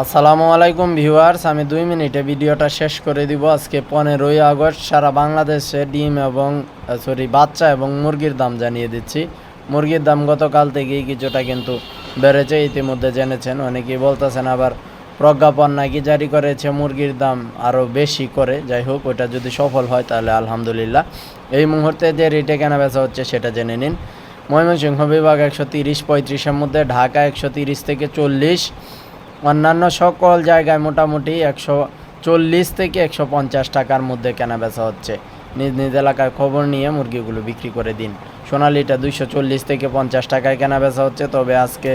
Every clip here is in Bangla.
আসসালামু আলাইকুম ভিউয়ার্স, আমি দুই মিনিটে ভিডিওটা শেষ করে দিব। আজকে পনেরোই আগস্ট, সারা বাংলাদেশে ডিম এবং সরি বাচ্চা এবং মুরগির দাম জানিয়ে দিচ্ছি। মুরগির দাম গতকাল থেকেই কিছুটা কিন্তু বেড়েছে, ইতিমধ্যে জেনেছেন। অনেকেই বলতেছেন আবার প্রজ্ঞাপন নাকি জারি করেছে, মুরগির দাম আরও বেশি করে। যাই হোক ওটা যদি সফল হয় তাহলে আলহামদুলিল্লাহ। এই মুহূর্তে যে রেটে কেনা বেচা হচ্ছে সেটা জেনে নিন। ময়মনসিংহ বিভাগ একশো তিরিশ, পঁয়ত্রিশের মধ্যে, ঢাকা একশো তিরিশ থেকে চল্লিশ অন্যান্য সকল জায়গায় মোটামুটি একশো চল্লিশ থেকে একশো পঞ্চাশ টাকার মধ্যে কেনা বেচা হচ্ছে। নিজ নিজ এলাকার খবর নিয়ে মুরগিগুলো বিক্রি করে দিন। সোনালিটা দুইশো চল্লিশ থেকে পঞ্চাশ টাকায় কেনা বেচা হচ্ছে। তবে আজকে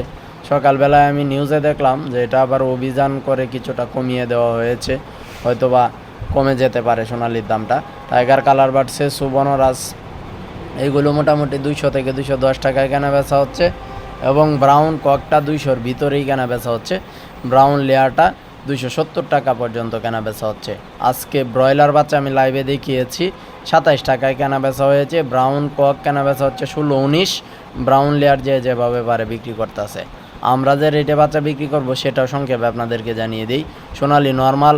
সকালবেলায় আমি নিউজে দেখলাম যে এটা আবার অভিযান করে কিছুটা কমিয়ে দেওয়া হয়েছে। হয়তোবা কমে যেতে পারে সোনালির দামটা। টাইগার কালার বাড়ছে সুবর্ণরাজ এইগুলো মোটামুটি দুইশো থেকে দুইশো দশ টাকায় কেনা বেচা হচ্ছে। এবং ব্রাউন ককটা দুইশোর ভিতরেই কেনা বেচা হচ্ছে। ব্রাউন লেয়ারটা দুইশো সত্তর টাকা পর্যন্ত কেনা বেচা হচ্ছে। আজকে ব্রয়লার বাচ্চা আমি লাইভে দেখিয়েছি, সাতাইশ টাকায় কেনা বেচা হয়েছে। ব্রাউন কক কেনা বেচা হচ্ছে ষোলো উনিশ। ব্রাউন লেয়ার যে যেভাবে পারে বিক্রি করতেছে। আমরা যে রেটে বাচ্চা বিক্রি করব সেটাও সংক্ষেপে আপনাদেরকে জানিয়ে দিই। সোনালি নর্মাল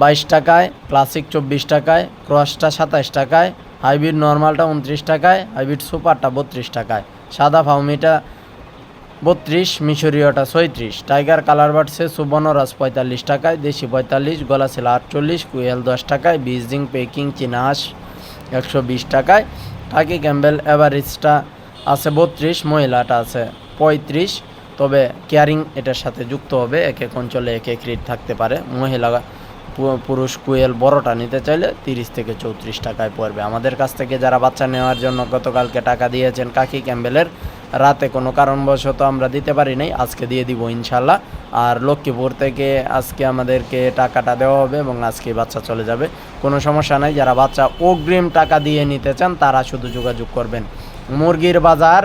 বাইশ টাকায় ক্লাসিক চব্বিশ টাকায় ক্রসটা সাতাশ টাকায় হাইব্রিড নর্মালটা উনত্রিশ টাকায় হাইব্রিড সুপারটা বত্রিশ টাকায়। সাদা ফাউমিটা বত্রিশ মিশরীয়টা ছয়ত্রিশ। টাইগার কালার বাড়ছে সুবর্ণরাজ পঁয়তাল্লিশ টাকায়, দেশি পঁয়তাল্লিশ, গলা ছিল আটচল্লিশ, কুয়েল দশ টাকায়, বিজিং, পেকিং চিনাহাস একশো বিশ টাকায়। টাকি ক্যাম্বেল এভারেজটা আছে বত্রিশ, মহিলাটা আছে পঁয়ত্রিশ, তবে কেয়ারিং এটার সাথে যুক্ত হবে, এক এক অঞ্চলে এক এক রেট থাকতে পারে। মহিলা পুরুষ, কুয়েল বড়টা নিতে চাইলে তিরিশ থেকে চৌত্রিশ টাকায় পড়বে। আমাদের কাছ থেকে যারা বাচ্চা নেওয়ার জন্য গতকালকে টাকা দিয়েছেন কাকি ক্যাম্বেলের রাতে কোনো কারণবশত আমরা দিতে পারি নাই, আজকে দিয়ে দিব ইনশাল্লাহ আর লক্ষ্মীপুর থেকে আজকে আমাদেরকে টাকাটা দেওয়া হবে এবং আজকে বাচ্চা চলে যাবে। কোনো সমস্যা নাই, যারা বাচ্চা অগ্রিম টাকা দিয়ে নিতে চান, তারা শুধু যোগাযোগ করবেন। মুরগির বাজার,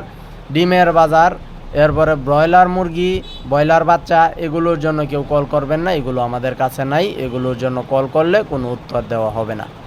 ডিমের বাজার, এরপরে ব্রয়লার মুরগি, ব্রয়লার বাচ্চা, এগুলোর জন্য কেউ কল করবেন না, এগুলো আমাদের কাছে নাই, এগুলোর জন্য কল করলে কোনো উত্তর দেওয়া হবে না।